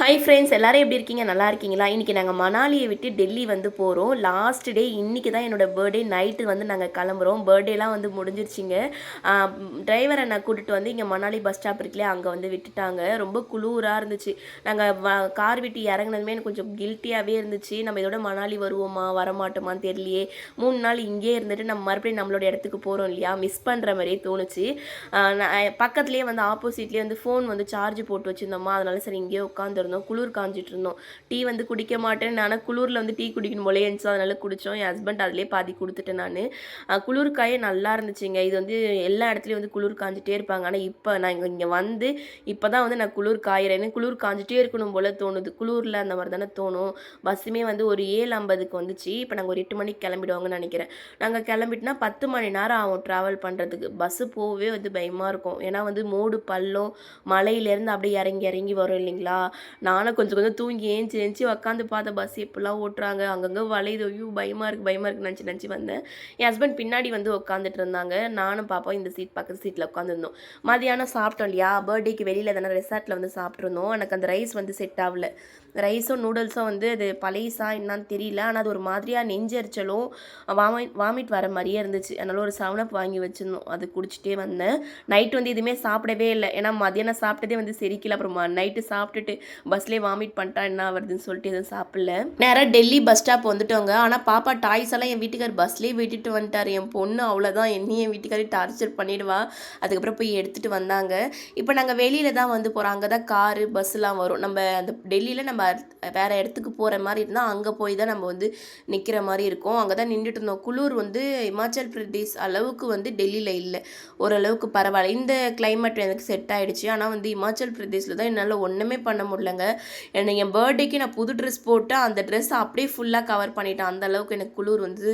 Hi friends எல்லாரும் எப்படி இருக்கீங்க? நல்லா இருக்கீங்களா? இன்றைக்கி நாங்கள் மணாலியை விட்டு டெல்லி வந்து போகிறோம் லாஸ்ட் டே இன்றைக்கி தான் என்னோடய பர்த்டே நைட்டு வந்து நாங்கள் கிளம்புறோம். பர்த்டேலாம் வந்து முடிஞ்சிருச்சிங்க. டிரைவரை நான் கூட்டிகிட்டு வந்து இங்கே மணாலி பஸ் ஸ்டாப் இருக்குல்லையே அங்கே வந்து விட்டுட்டாங்க. ரொம்ப குளூராக இருந்துச்சு. நாங்கள் கார் விட்டு இறங்குனதுமே எனக்கு கொஞ்சம் கில்ட்டியாகவே இருந்துச்சு. நம்ம இதோட மணாலி வருவோமா வரமாட்டோமான்னு தெரியலையே. மூணு நாள் இங்கே இருந்துட்டு நம்ம மறுபடியும் நம்மளோட இடத்துக்கு போகிறோம் இல்லையா? மிஸ் பண்ணுற மாதிரியே தோணுச்சு. நான் பக்கத்துலேயே வந்து ஆப்போசிட்லேயே வந்து ஃபோன் வந்து சார்ஜ் போட்டு வச்சுருந்தோமா? அதனால சரி இங்கேயே இருந்தோம் குளிர் காஞ்சிட்டு இருந்தோம். டீ வந்து குடிக்க மாட்டேன் ஆனால் குளிரில் வந்து டீ குடிக்கணும் போலே இருந்துச்சு அதனால குடித்தோம் என் ஹஸ்பண்ட் அதிலே பாதி கொடுத்துட்டேன் நான். குளிர் காயே நல்லா இருந்துச்சுங்க. இது வந்து எல்லா இடத்துலையும் வந்து குளிர் காஞ்சிட்டே இருப்பாங்க. ஆனால் இப்போ நான் இங்கே இங்கே வந்து இப்போ தான் வந்து நான் குளிர் காயிறேன்னு குளிர் காஞ்சிட்டே இருக்கணும் போல் தோணுது. குளிரில் அந்த மாதிரி தானே தோணும். பஸ்ஸுமே வந்து ஒரு ஏழு ஐம்பதுக்கு வந்துச்சு. இப்போ நாங்கள் ஒரு எட்டு மணிக்கு கிளம்பிடுவாங்கன்னு நினைக்கிறேன். நாங்கள் கிளம்பிட்டுனா பத்து மணி நேரம் ஆகும் ட்ராவல் பண்ணுறதுக்கு பஸ்ஸு போகவே வந்து பயமாக இருக்கும். ஏன்னா வந்து மோடு பள்ளம் மலையிலேருந்து அப்படியே இறங்கி இறங்கி வரும் இல்லைங்களா? நானும் கொஞ்சம் கொஞ்சம் தூங்கி ஏஞ்சி ஏஞ்சி உக்காந்து பார்த்த பஸ் எப்படிலாம் ஓட்டுறாங்க. அங்கங்கே வளையுது. ஐயோ பயமாக இருக்குது பயமாக இருக்கு நினச்சி நினச்சி வந்தேன். என் ஹஸ்பண்ட் பின்னாடி வந்து உட்காந்துட்டு இருந்தாங்க. நானும் பாப்பா இந்த சீட் பக்கத்து சீட்டில் உட்காந்துருந்தோம் மதியானம் சாப்பிட்டோம் இல்லையா? பர்த்டேக்கு வெளியில் தானே ரெசார்ட்டில் வந்து சாப்பிட்ருந்தோம் எனக்கு அந்த ரைஸ் வந்து செட் ஆகல. ரைஸும் நூடுல்ஸும் வந்து அது பழையசா என்னன்னு தெரியல. ஆனால் அது ஒரு மாதிரியாக நெஞ்சரிச்சலும் வாமிட் வாமிட் வர மாதிரியே இருந்துச்சு. அதனால ஒரு செவனப் வாங்கி வச்சுருந்தோம். அது குடிச்சிட்டே வந்தேன். நைட் வந்து எதுவுமே சாப்பிடவே இல்லை. ஏன்னா மதியானம் சாப்பிட்டதே வந்து செரிக்கல. அப்புறமா நைட்டு சாப்பிட்டுட்டு பஸ்லேயே வாமிட் பண்ணிட்டா என்ன வருதுன்னு சொல்லிட்டு எதுவும் சாப்பிடல. நேராக டெல்லி பஸ் ஸ்டாப் வந்துட்டோங்க. ஆனால் பாப்பா டாய்ஸ் எல்லாம் என் வீட்டுக்கார் பஸ்லேயே விட்டுட்டு வந்துட்டார். என் பொண்ணு அவ்வளோதான் என்னையும் என் வீட்டுக்காரி டார்ச்சர் பண்ணிடுவா. அதுக்கப்புறம் போய் எடுத்துகிட்டு வந்தாங்க. இப்போ நாங்கள் வெளியில் தான் வந்து போகிறோம் அங்கே தான் காரு பஸ்ஸுலாம் வரும். நம்ம அந்த டெல்லியில் நம்ம வேறு இடத்துக்கு போகிற மாதிரி இருந்தால் அங்கே போய் தான் நம்ம வந்து நிற்கிற மாதிரி இருக்கும். அங்கே தான் நின்றுட்டு இருந்தோம். குளிர் வந்து இமாச்சல் பிரதேஷ் அளவுக்கு வந்து டெல்லியில் இல்லை. ஓரளவுக்கு பரவாயில்ல. இந்த கிளைமேட் எனக்கு செட் ஆகிடுச்சு ஆனால் வந்து இமாச்சல் பிரதேஷில் தான் என்னால் ஒன்றுமே பண்ண முடியலங்க. எனக்கு என் பர்த்டேக்கு நான் புது ட்ரெஸ் போட்டு அந்த ட்ரெஸ் அப்படியே ஃபுல்லாக கவர் பண்ணிட்டேன். அந்த அளவுக்கு எனக்கு குளிர் வந்து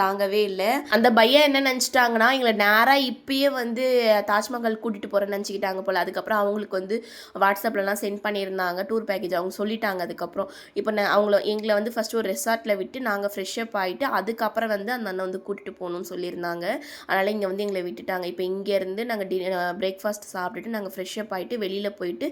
தாங்கவே இல்லை. அந்த பையன் என்ன நினச்சிட்டாங்கன்னா எங்களை நேராக இப்பயே வந்து தாஜ்மஹால் கூட்டிகிட்டு போகிறேன்னு நினச்சிக்கிட்டாங்க போல். அதுக்கப்புறம் அவங்களுக்கு வந்து வாட்ஸ்அப்லலாம் சென்ட் பண்ணியிருந்தாங்க டூர் பேக்கேஜ் அவங்க சொல்லிட்டாங்க அதுக்கப்புறம். இப்போ நான் அவங்கள எங்களை வந்து ஃபஸ்ட்டு ஒரு ரெசார்ட்டில் விட்டு நாங்கள் ஃப்ரெஷ்அப் ஆகிட்டு அதுக்கப்புறம் வந்து அந்த அண்ணன் வந்து கூட்டிகிட்டு போகணும்னு சொல்லியிருந்தாங்க. அதனால் இங்கே வந்து எங்களை விட்டுட்டாங்க. இப்போ இங்கேருந்து நாங்கள் டி பிரேக்ஃபாஸ்ட் சாப்பிட்டுட்டு நாங்கள் ஃப்ரெஷ்அப் ஆகிட்டு வெளியில் போயிட்டு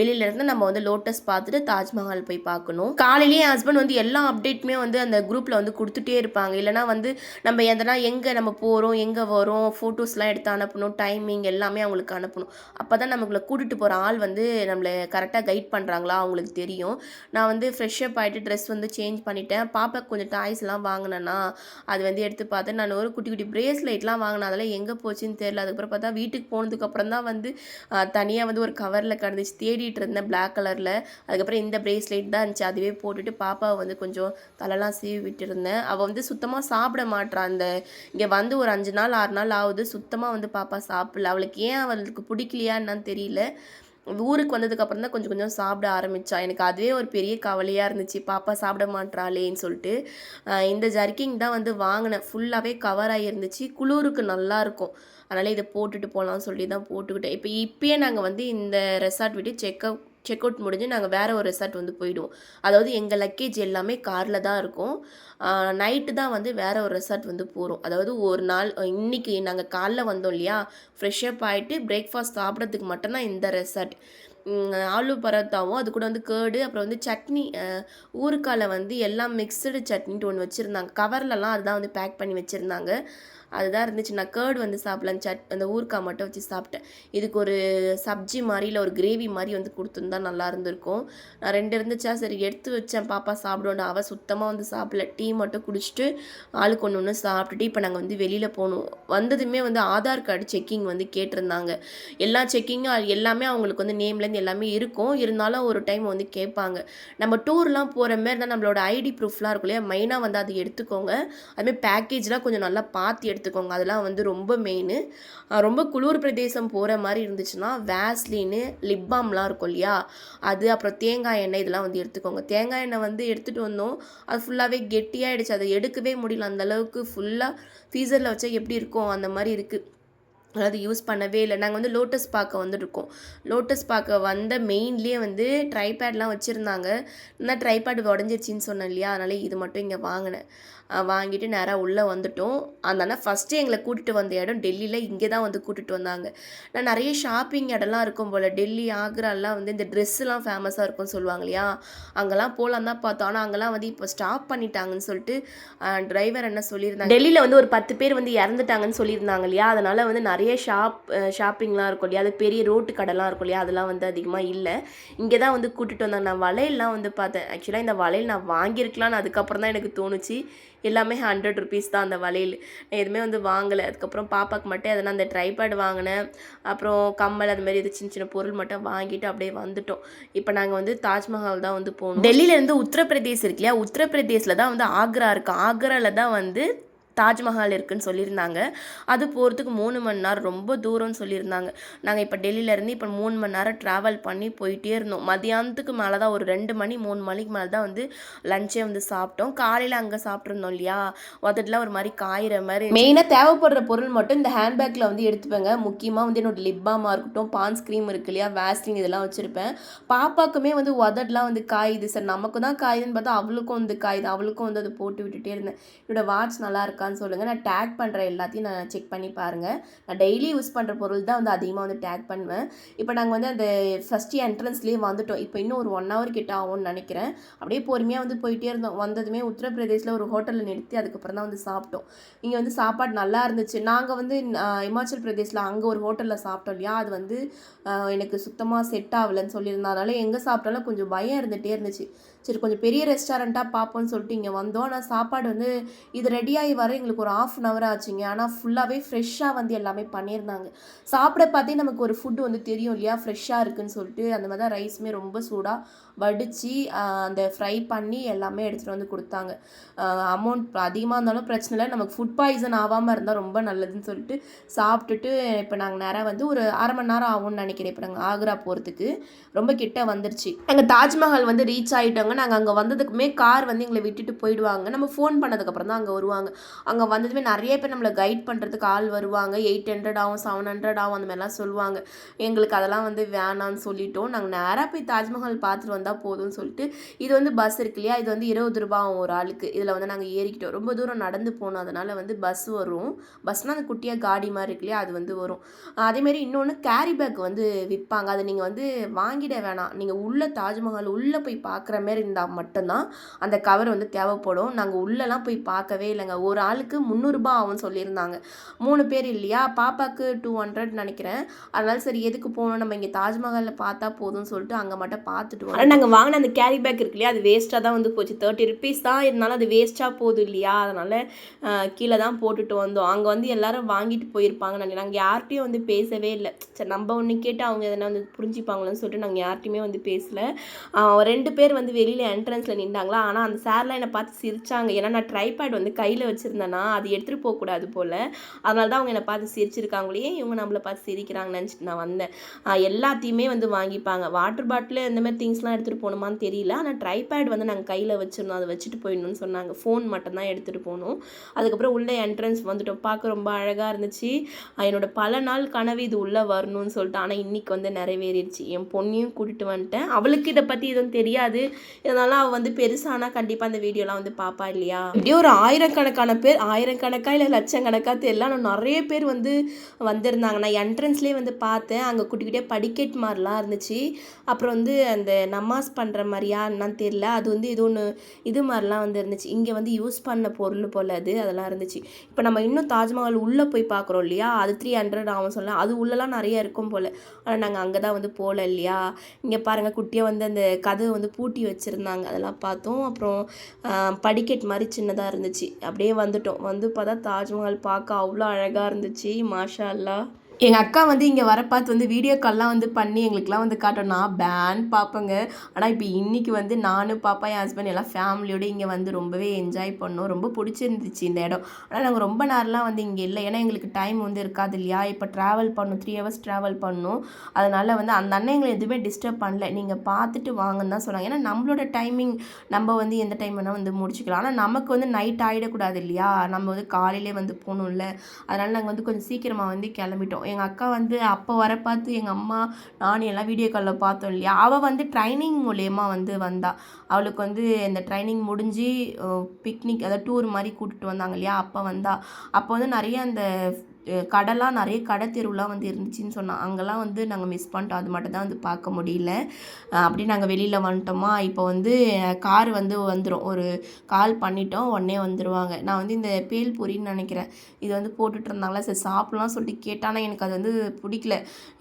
வெளியிலேருந்து நம்ம வந்து லோட்டஸ் பார்த்துட்டு தாஜ்மஹால் போய் பார்க்கணும். காலையிலேயே என் ஹஸ்பண்ட் வந்து எல்லா அப்டேட்டுமே வந்து அந்த குரூப்பில் வந்து கொடுத்துட்டே இருப்பாங்க. இல்லைனா வந்து நம்ம எதனா எங்கே நம்ம போகிறோம் எங்கே வரோம் ஃபோட்டோஸ்லாம் எடுத்து அனுப்பணும் டைமிங் எல்லாமே அவங்களுக்கு அனுப்பணும். அப்போ தான் நம்மளை கூட்டிகிட்டு போகிற ஆள் வந்து நம்மளை கரெக்டாக கைட் பண்ணுறாங்களா அவங்களுக்கு தெரியும். நான் வந்து ஃப்ரெஷ்ஷப் ஆகிட்டு ட்ரெஸ் வந்து சேஞ்ச் பண்ணிட்டேன். பாப்பாக்கு கொஞ்சம் டாய்ஸ்லாம் வாங்கினேன்னா அது வந்து எடுத்து பார்த்தேன் நான் ஒரு குட்டி குட்டி பிரேஸ்லைட்லாம் வாங்கினேன். அதெல்லாம் எங்கே போச்சுன்னு தெரியல. அதுக்கப்புறம் பார்த்தா வீட்டுக்கு போனதுக்கப்புறம் தான் வந்து தனியாக வந்து ஒரு கவரில் கிடந்துச்சு. தேடிட்டு இருந்தேன். பிளாக் கலரில். அதுக்கப்புறம் இந்த ப்ரேஸ்லெட் தான் இருந்துச்சு. அதுவே போட்டுட்டு பாப்பாவை வந்து கொஞ்சம் தலைலாம் சீவி விட்டுருந்தேன். அவள் வந்து சுத்தமாக சாப்பிட மாட்டான் அந்த இங்கே வந்து ஒரு அஞ்சு நாள் ஆறு நாள் ஆகுது. சுத்தமாக வந்து பாப்பா சாப்பிடல. அவளுக்கு ஏன் அவளுக்கு பிடிக்கலையா என்னன்னு தெரியல. ஊருக்கு வந்ததுக்கப்புறம் தான் கொஞ்சம் கொஞ்சம் சாப்பிட ஆரம்பித்தா எனக்கு அதுவே ஒரு பெரிய கவலையாக இருந்துச்சு. பாப்பா சாப்பிட மாட்றாளேன்னு சொல்லிட்டு. இந்த ஜர்க்கிங் தான் வந்து வாங்கினேன். ஃபுல்லாகவே கவர் ஆகியிருந்துச்சு குளிருக்கு நல்லாயிருக்கும் அதனால் இதை போட்டுட்டு போகலாம்னு சொல்லி தான் போட்டுக்கிட்டேன். இப்போ இப்பயே நாங்கள் வந்து இந்த ரெசார்ட் விட்டு செக்அப் செக் அவுட் முடிஞ்சு நாங்கள் வேறு ஒரு ரெசார்ட் வந்து போயிடுவோம். அதாவது எங்கள் லக்கேஜ் எல்லாமே காரில் தான் இருக்கும். நைட்டு தான் வந்து வேறு ஒரு ரெசார்ட் வந்து போகிறோம் அதாவது ஒரு நாள் இன்றைக்கி நாங்கள் காலைல வந்தோம் இல்லையா? ஃப்ரெஷ்ஷப் ஆகிட்டு பிரேக்ஃபாஸ்ட் சாப்பிட்றதுக்கு மட்டும்தான் இந்த ரெசார்ட் ஆலு பரோட்டாவும் அது கூட வந்து கேர்டு அப்புறம் வந்து சட்னி ஊருக்கால வந்து எல்லாம் மிக்சடு சட்னிட்டு ஒன்று வச்சுருந்தாங்க. கவர்லலாம் அதுதான் வந்து பேக் பண்ணி வச்சுருந்தாங்க. அதுதான் இருந்துச்சு. நான் கேர்டு வந்து சாப்பிடலாம் சட் அந்த ஊறுக்காய் மட்டும் வச்சு சாப்பிட்டேன். இதுக்கு ஒரு சப்ஜி மாதிரி இல்லை ஒரு கிரேவி மாதிரி வந்து கொடுத்துருந்தா நல்லா இருந்திருக்கும். நான் ரெண்டு இருந்துச்சா? சரி எடுத்து வச்சேன். பாப்பா சாப்பிடுவோம் அவள் சுத்தமாக வந்து சாப்பிடல. டீ மட்டும் குடிச்சிட்டு ஆளுக்கு ஒன்று ஒன்று சாப்பிட்டுட்டு இப்போ நாங்கள் வந்து வெளியில் போகணும் வந்ததுமே வந்து ஆதார் கார்டு செக்கிங் வந்து கேட்டிருந்தாங்க. எல்லா செக்கிங்கும் எல்லாமே அவங்களுக்கு வந்து நேம்லேருந்து எல்லாமே இருக்கும். இருந்தாலும் ஒரு டைம் வந்து கேட்பாங்க. நம்ம டூர்லாம் போகிற மாதிரி தான் நம்மளோட ஐடி ப்ரூஃப்லாம் இருக்கும் இல்லையா? மெயினாக வந்து அதை எடுத்துக்கோங்க. அதுமாதிரி பேக்கேஜ்லாம் கொஞ்சம் நல்லா பார்த்து எடுத்து எடுத்துக்கோங்க. அதெல்லாம் வந்து ரொம்ப மெயின் ரொம்ப குளிர் பிரதேசம் போகிற மாதிரி இருந்துச்சுன்னா வேஸ்லின்னு லிப் பாம்லாம் இருக்கும் இல்லையா? அது அப்புறம் தேங்காய் எண்ணெய் இதெல்லாம் வந்து எடுத்துக்கோங்க. தேங்காய் எண்ணெய் வந்து எடுத்துகிட்டு வந்தோம். அது ஃபுல்லாகவே கெட்டியாகிடுச்சு அதை எடுக்கவே முடியல. அந்த அளவுக்கு ஃபுல்லாக ஃப்ரீசரில் வச்சா எப்படி இருக்கும்? அந்த மாதிரி இருக்குது அதாவது யூஸ் பண்ணவே இல்லை. நாங்கள் வந்து லோட்டஸ் பார்க்க வந்துருக்கோம் லோட்டஸ் பார்க்க வந்த மெயின்லேயே வந்து ட்ரைபேட்லாம் வச்சுருந்தாங்க. நான் ட்ரைபேட் உடஞ்சிருச்சின்னு சொன்னேன் இல்லையா? அதனால் இது மட்டும் இங்கே வாங்கினேன். வாங்கிட்டு நேராக உள்ளே வந்துட்டோம். அந்த ஃபஸ்ட்டு எங்களை கூட்டிகிட்டு வந்த இடம் டெல்லியில் இங்கே தான் வந்து கூட்டிகிட்டு வந்தாங்க. நான் நிறைய ஷாப்பிங் இடம்லாம் இருக்கும் போல். டெல்லி ஆக்ராலாம் வந்து இந்த ட்ரெஸ்ஸுலாம் ஃபேமஸாக இருக்கும்னு சொல்லுவாங்க இல்லையா? அங்கெல்லாம் போகலாம் தான் பார்த்தோம். ஆனால் அங்கெல்லாம் வந்து இப்போ ஸ்டாப் பண்ணிட்டாங்கன்னு சொல்லிட்டு டிரைவர் என்ன சொல்லியிருந்தாங்க? டெல்லியில் வந்து ஒரு பத்து பேர் வந்து இறந்துட்டாங்கன்னு சொல்லியிருந்தாங்க இல்லையா? அதனால் வந்து நிறைய ஷாப் ஷாப்பிங்லாம் இருக்கும் இல்லையா? அது பெரிய ரோட்டு கடைலாம் இருக்கும் இல்லையா? அதெல்லாம் வந்து அதிகமாக இல்லை. இங்கே தான் வந்து கூட்டிகிட்டு வந்தாங்க. நான் வளையல்லாம் வந்து பார்த்தேன். ஆக்சுவலாக இந்த வளையல் நான் வாங்கியிருக்கலாம்னு அதுக்கப்புறம் தான் எனக்கு தோணுச்சு. எல்லாமே ஹண்ட்ரட் ருபீஸ் தான் அந்த வளையல். நான் எதுவுமே வந்து வாங்கலை. அதுக்கப்புறம் பாப்பாக்கு மட்டும் எதனா அந்த ட்ரைபேட் வாங்கினேன். அப்புறம் கம்மல் அது மாதிரி இது சின்ன சின்ன பொருள் மட்டும் வாங்கிட்டு அப்படியே வந்துட்டோம். இப்போ நாங்கள் வந்து தாஜ்மஹால் தான் வந்து போகணும். டெல்லியிலேருந்து உத்தரப்பிரதேஷ் இருக்கு இல்லையா? உத்தரப்பிரதேசில் தான் வந்து ஆக்ரா இருக்கும் ஆக்ராவில் தான் வந்து தாஜ்மஹால் இருக்குன்னு சொல்லியிருந்தாங்க. அது போகிறதுக்கு மூணு மணி நேரம் ரொம்ப தூரம்னு சொல்லியிருந்தாங்க. நாங்கள் இப்போ டெல்லியிலேருந்து இப்போ மூணு மணி நேரம் ட்ராவல் பண்ணி போயிட்டே இருந்தோம். மதியானத்துக்கு மேலே தான் ஒரு ரெண்டு மணி மூணு மணிக்கு மேலே தான் வந்து லஞ்சே வந்து சாப்பிட்டோம். காலையில் அங்கே சாப்பிட்ருந்தோம் இல்லையா? உதட்டுலாம் ஒரு மாதிரி காயிற மாதிரி மெயினாக தேவைப்படுற பொருள் மட்டும் இந்த ஹேண்ட்பேக்கில் வந்து எடுத்துப்பேங்க. முக்கியமாக வந்து என்னோடய லிப் பாமாக இருக்கட்டும் பான்ஸ் க்ரீம் இருக்கு இல்லையா? வேஸ்லின் இதெல்லாம் வச்சுருப்பேன். பாப்பாக்குமே வந்து உதட்லாம் வந்து காயுது. சார் நமக்கு தான் காயுதுன்னு பார்த்தா அவளுக்கும் வந்து காயுது. அவளுக்கும் வந்து அதை போட்டு விட்டுட்டே இருந்தேன். என்னோட வாட்ச் நல்லா இருக்கான்னு சொல்லுங்கள் நான் டேக் பண்ணுற எல்லாத்தையும் நான் செக் பண்ணி பாருங்கள் நான் டெய்லி யூஸ் பண்ணுற பொருள் தான் வந்து அதிகமாக வந்து டேக் பண்ணுவேன். இப்போ நாங்கள் வந்து அந்த ஃபஸ்ட்டு என்ட்ரன்ஸ்லேயே வந்துட்டோம். இப்போ இன்னும் ஒரு ஒன் ஹவர் கிட்ட ஆகும்னு நினைக்கிறேன். அப்படியே பொறுமையாக வந்து போயிட்டே இருந்தோம். வந்ததுமே உத்தரப்பிரதேசில் ஒரு ஹோட்டலில் நிறுத்தி அதுக்கப்புறம் தான் வந்து சாப்பிட்டோம். இங்கே வந்து சாப்பாடு நல்லா இருந்துச்சு. நாங்கள் வந்து இமாச்சல் பிரதேசில் அங்கே ஒரு ஹோட்டலில் சாப்பிட்டோம் இல்லையா? அது வந்து எனக்கு சுத்தமாக செட் ஆகலைன்னு சொல்லியிருந்தேன் எங்கே சாப்பிட்டாலும் கொஞ்சம் பயம் இருந்துகிட்டே இருந்துச்சு. சரி கொஞ்சம் பெரிய ரெஸ்டாரண்ட்டாக பார்ப்போம்னு சொல்லிட்டு இங்கே வந்தோம். ஆனால் சாப்பாடு வந்து இது ரெடியாகி வர எங்களுக்கு ஒரு ஆஃப் அன் ஹவர் ஆச்சுங்க. ஆனால் ஃபுல்லாகவே ஃப்ரெஷ்ஷாக வந்து எல்லாமே பண்ணியிருந்தாங்க. சாப்பிட பார்த்தே நமக்கு ஒரு ஃபுட்டு வந்து தெரியும் இல்லையா? ஃப்ரெஷ்ஷாக இருக்குன்னு சொல்லிட்டு அந்த மாதிரி தான் ரைஸுமே ரொம்ப சூடாக வடித்து அந்த ஃப்ரை பண்ணி எல்லாமே எடுத்துகிட்டு வந்து கொடுத்தாங்க. அமௌண்ட் அதிகமாக இருந்தாலும் பிரச்சனை இல்லை. நமக்கு ஃபுட் பாய்சன் ஆகாமல் இருந்தால் ரொம்ப நல்லதுன்னு சொல்லிட்டு சாப்பிட்டுட்டு இப்போ நாங்கள் நேராக வந்து ஒரு அரை மணி நேரம் ஆகும்னு நினைக்கிறேன். இப்போ நாங்கள் ஆக்ரா போகிறதுக்கு ரொம்ப கிட்ட வந்துருச்சு. நாங்கள் தாஜ்மஹால் வந்து ரீச் ஆகிட்டோங்க நாங்கள் அங்கே வந்ததுக்குமே கார் வந்து எங்களை விட்டுட்டு போயிடுவாங்க. நம்ம ஃபோன் பண்ணதுக்கப்புறம் தான் அங்கே வருவாங்க. அங்கே வந்ததுமே நிறைய பேர் நம்மளை கைட் பண்ணுறதுக்கு ஆள் வருவாங்க. எயிட் ஹண்ட்ரட் ஆகும் செவன் ஹண்ட்ரட் ஆகும் அந்த மாதிரிலாம் சொல்லுவாங்க. எங்களுக்கு அதெல்லாம் வந்து வேணான்னு சொல்லிட்டோம். நாங்கள் நேராக போய் தாஜ்மஹால் பார்த்துட்டு வந்தால் போதும்னு சொல்லிட்டு இது வந்து பஸ் இருக்கு இல்லையா? இது வந்து இருபது ரூபா ஆகும் ஒரு ஆளுக்கு. இதில் வந்து நாங்கள் ஏறிக்கிட்டோம். ரொம்ப தூரம் நடந்து போனோம். அதனால் வந்து பஸ் வரும். பஸ்னால் அந்த குட்டியாக காடி மாதிரி இருக்கு இல்லையா? அது வந்து வரும். அதேமாரி இன்னொன்று கேரி பேக் வந்து விற்பாங்க அதை நீங்கள் வந்து வாங்கிட வேணாம். நீங்கள் உள்ள தாஜ்மஹால் உள்ளே போய் பார்க்குற மாதிரி இருந்தால் மட்டும்தான் அந்த கவர் வந்து தேவைப்படும். நாங்கள் உள்ளெல்லாம் போய் பார்க்கவே இல்லைங்க. ஒரு ஆளுக்கு முந்நூறுரூபா ஆகும் சொல்லியிருந்தாங்க. மூணு பேர் இல்லையா? பாப்பாக்கு டூ ஹண்ட்ரட் நினைக்கிறேன். அதனால சரி எதுக்கு போகணும்? நம்ம இங்கே தாஜ்மஹாலில் பார்த்தா போதும்னு சொல்லிட்டு அங்கே மட்டும் பார்த்துட்டு வரோம். ஆனால் நாங்கள் வாங்கின அந்த கேரி பேக் இருக்கு இல்லையா? அது வேஸ்ட்டாக தான் வந்து போச்சு. தேர்ட்டி ருபீஸ் தான் இருந்தாலும் அது வேஸ்ட்டாக போகுது இல்லையா? அதனால் கீழே தான் போட்டுட்டு வந்தோம். அங்கே வந்து எல்லாரும் வாங்கிட்டு போயிருப்பாங்க நாங்கள் நாங்கள் யார்கிட்டையும் வந்து பேசவே இல்லை. சரி நம்ம ஒன்று கேட்டு அவங்க எதனா வந்து புரிஞ்சுப்பாங்களோன்னு சொல்லிட்டு நாங்கள் யார்கிட்டையுமே வந்து பேசலை. ரெண்டு பேர் வந்து வெளியே வெளியில் என்ட்ரன்ஸில் நின்றாங்களா ஆனால் அந்த சார்லாம் என்னை பார்த்து சிரிச்சாங்க. ஏன்னா நான் ட்ரைபேட் வந்து கையில் வச்சுருந்தேன்னா அது எடுத்துகிட்டு போகக்கூடாது போல். அதனால தான் அவங்க என்னை பார்த்து சிரிச்சிருக்காங்களே. இவங்க நம்மளை பார்த்து சிரிக்கிறாங்கன்னு நினச்சிட்டு நான் வந்தேன். எல்லாத்தையுமே வந்து வாங்கிப்பாங்க. வாட்டர் பாட்டில் இந்த மாதிரி திங்ஸ்லாம் எடுத்துகிட்டு போகணுமான்னு தெரியல. ஆனால் ட்ரைபேட் வந்து நாங்கள் கையில் வச்சிருந்தோம் அதை வச்சுட்டு போயிடணும்னு சொன்னாங்க. ஃபோன் மட்டும்தான் எடுத்துகிட்டு போகணும் அதுக்கப்புறம் உள்ளே என்ட்ரன்ஸ் வந்துட்டோம். பார்க்க ரொம்ப அழகாக இருந்துச்சு. என்னோடய என்னோட பல நாள் கனவு இது உள்ளே வரணும்னு சொல்லிட்டு ஆனால் இன்றைக்கி வந்து நிறைவேறிடுச்சு. என் பொண்ணையும் கூட்டிகிட்டு வந்துட்டேன். அவளுக்கு இதை பற்றி எதுவும் தெரியாது. இதனால அவள் வந்து பெருசானா கண்டிப்பாக அந்த வீடியோலாம் வந்து பாப்பா இல்லையா? இப்படியே ஒரு ஆயிரக்கணக்கான பேர் ஆயிரக்கணக்கா இல்லை லட்சக்கணக்கா தெரியல. ஆனால் நிறைய பேர் வந்து வந்திருந்தாங்க. நான் என்ட்ரன்ஸ்லேயே வந்து பார்த்தேன். அங்கே குட்டிக்கிட்டே படிக்கட் மாதிரிலாம் இருந்துச்சு. அப்புறம் வந்து அந்த நமாஸ் பண்ணுற மாதிரியா என்னன்னு தெரியல. அது வந்து இது ஒன்று இது மாதிரிலாம் வந்து இருந்துச்சு. இங்கே வந்து யூஸ் பண்ண பொருள் போல் அது அதெல்லாம் இருந்துச்சு. இப்போ நம்ம இன்னும் தாஜ்மஹால் உள்ளே போய் பார்க்குறோம் இல்லையா? அது த்ரீ ஹண்ட்ரட் ஆகும் சொல்லலாம் அது உள்ளலாம் நிறைய இருக்கும் போல். ஆனால் நாங்கள் அங்கே தான் வந்து போகல இல்லையா? இங்கே பாருங்கள் குட்டியாக வந்து அந்த கதவை வந்து பூட்டி வச்சுருந்தாங்க. அதெல்லாம் பார்த்தோம். அப்புறம் படிக்கட் மாதிரி சின்னதாக இருந்துச்சு. அப்படியே வந்துட்டோம். வந்து பார்த்தா தாஜ்மஹால் பார்க்க அவ்வளோ அழகாக இருந்துச்சு. மாஷா அல்லா எங்கள் அக்கா வந்து இங்கே வர பார்த்து வந்து வீடியோ கால்லாம் வந்து பண்ணி எங்களுக்குலாம் வந்து காட்டும் நான் பேன் பார்ப்பேங்க ஆனால் இப்போ இன்றைக்கி வந்து நானும் பாப்பா என் ஹஸ்பண்ட் எல்லாம் ஃபேமிலியோடு இங்கே வந்து ரொம்பவே என்ஜாய் பண்ணோம். ரொம்ப பிடிச்சிருந்துச்சு இந்த இடம். ஆனால் நாங்கள் ரொம்ப நேரம்லாம் வந்து இங்கே இல்லை. ஏன்னா எங்களுக்கு டைம் வந்து இருக்காது இல்லையா? இப்போ ட்ராவல் பண்ணும். த்ரீ ஹவர்ஸ் ட்ராவல் பண்ணும். அதனால் வந்து அந்த அண்ணன் எங்களை எதுவுமே டிஸ்டர்ப் பண்ணல. நீங்கள் பார்த்துட்டு வாங்கன்னு தான் சொன்னாங்க. ஏன்னா நம்மளோட டைமிங் நம்ம வந்து எந்த டைம் வேணால் வந்து முடிச்சுக்கலாம். ஆனால் நமக்கு வந்து நைட் ஆகிடக்கூடாது இல்லையா? நம்ம வந்து காலையிலே வந்து போகணும்ல. அதனால் நாங்கள் வந்து கொஞ்சம் சீக்கிரமாக வந்து கிளம்பிட்டோம். எங்கள் அக்கா வந்து அப்போ வர பார்த்து எங்கள் அம்மா நான் எல்லாம் வீடியோ காலில் பார்த்தோம் இல்லையா? அவள் வந்து ட்ரைனிங் மூலயமா வந்து வந்தா. அவளுக்கு வந்து இந்த ட்ரைனிங் முடிஞ்சு பிக்னிக் அதாவது டூர் மாதிரி கூட்டிகிட்டு வந்தாங்க இல்லையா? அப்போ வந்தா. அப்போ வந்து நிறைய அந்த கடைலாம் நிறைய கடை தெருவுலாம் வந்து இருந்துச்சுன்னு சொன்னான் அங்கெல்லாம் வந்து நாங்கள் மிஸ் பண்ணிட்டோம். அது மட்டும் தான் வந்து பார்க்க முடியல. அப்படி அப்படியே நாங்கள் வெளியில் வந்துட்டோமா. இப்போ வந்து கார் வந்து வந்துடும் ஒரு கால் பண்ணிட்டோம். உடனே வந்துடுவாங்க நான் வந்து இந்த பேல்பூரின்னு நினைக்கிறேன். இது வந்து போட்டுட்டு இருந்தாங்களா? சரி சாப்பிட்லாம் சொல்லிட்டு கேட்டானா. எனக்கு அது வந்து பிடிக்கல.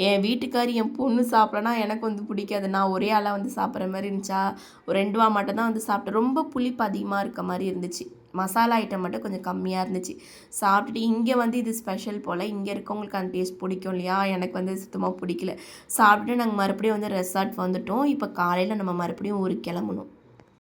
என் வீட்டுக்காரி என் பொண்ணு சாப்பிட்லனா எனக்கு வந்து பிடிக்காது. நான் ஒரே ஆளாக வந்து சாப்பிட்ற மாதிரி இருந்துச்சா? ஒரு ரெண்டு வா மட்டும் தான் வந்து சாப்பிட்டேன். ரொம்ப புளிப்பு அதிகமாக இருக்க மாதிரி இருந்துச்சு. மசாலா ஐட்டம் மட்டும் கொஞ்சம் கம்மியாக இருந்துச்சு. சாப்பிட்டுட்டு இங்கே வந்து இது ஸ்பெஷல் போல் இங்கே இருக்கவங்களுக்கு அந்த டேஸ்ட் பிடிக்கும் இல்லையா? எனக்கு வந்து சுத்தமாக பிடிக்கல. சாப்பிட்டுட்டு நாங்கள் மறுபடியும் வந்து ரெசார்ட் வந்துட்டோம். இப்போ காலையில் நம்ம மறுபடியும் ஊருக்கு கிளம்பணும்.